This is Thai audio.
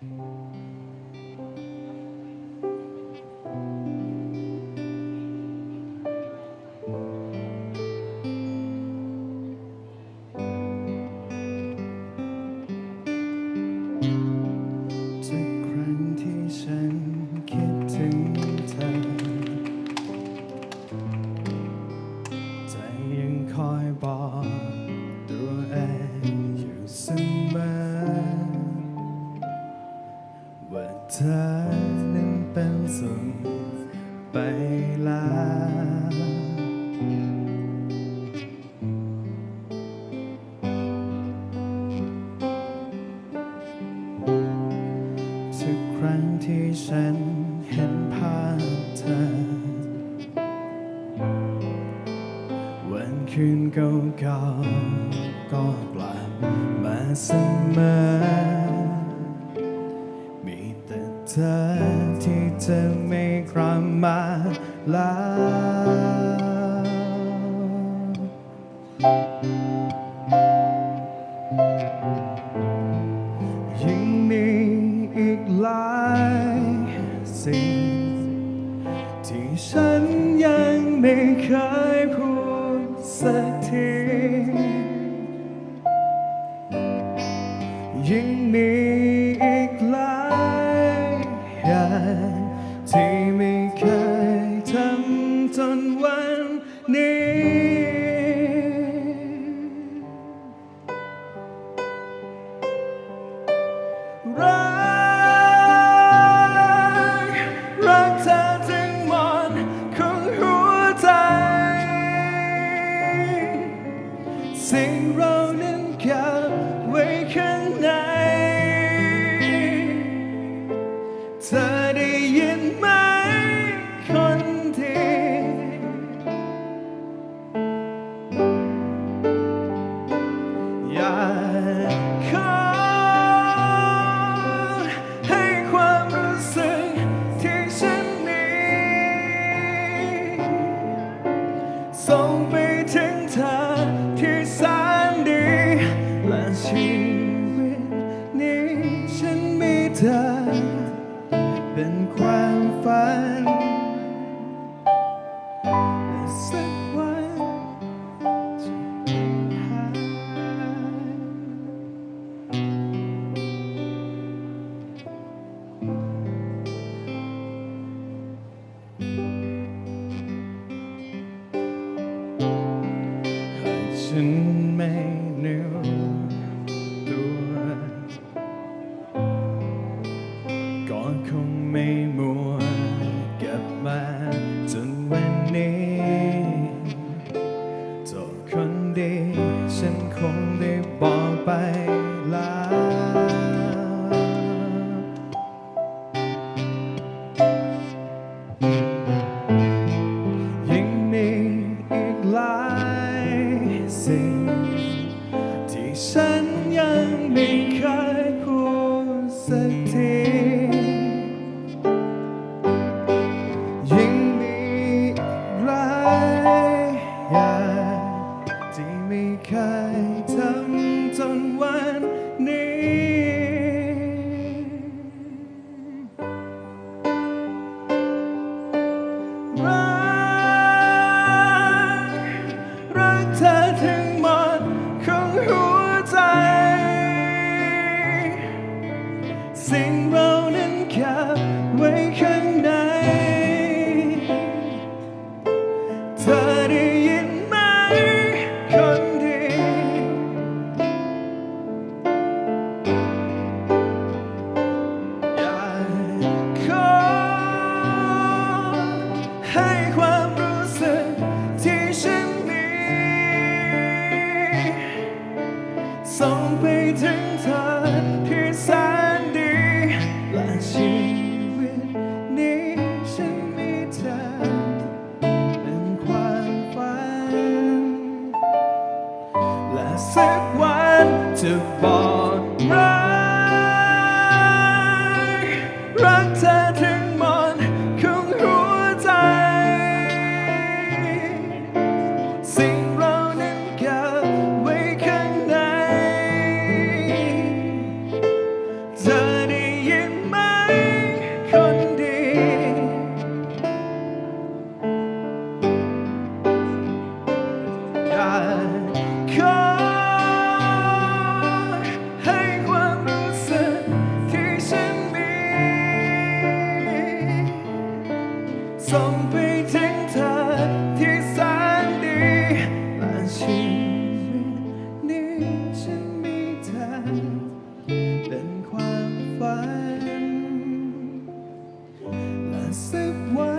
ทุ สุขไปแล้วทุกครั้งที่ฉันเห็นภาพเธอ วันคืนเก่าๆก็กลับมาเสมอ มีแต่เธอ ที่จะไม่กลับมาแล้วยังมีอีกหลายสิ่ง ที่ฉันยังไม่เคยพูดสักทียังมีอีกหลายอย่าง ที่ไม่เคยทำจนวันนี้ รัก รักเธอถึงหมดของหัวใจ สิ่งเรานั้นเก็บไว้ข้างใน เธอได้ แล ฉัน ส่งไปถึงเธอที่แสนดีและชีวิตนี้ฉันมีเธอเป็นความฝัน และสักวันจะบอก I it was.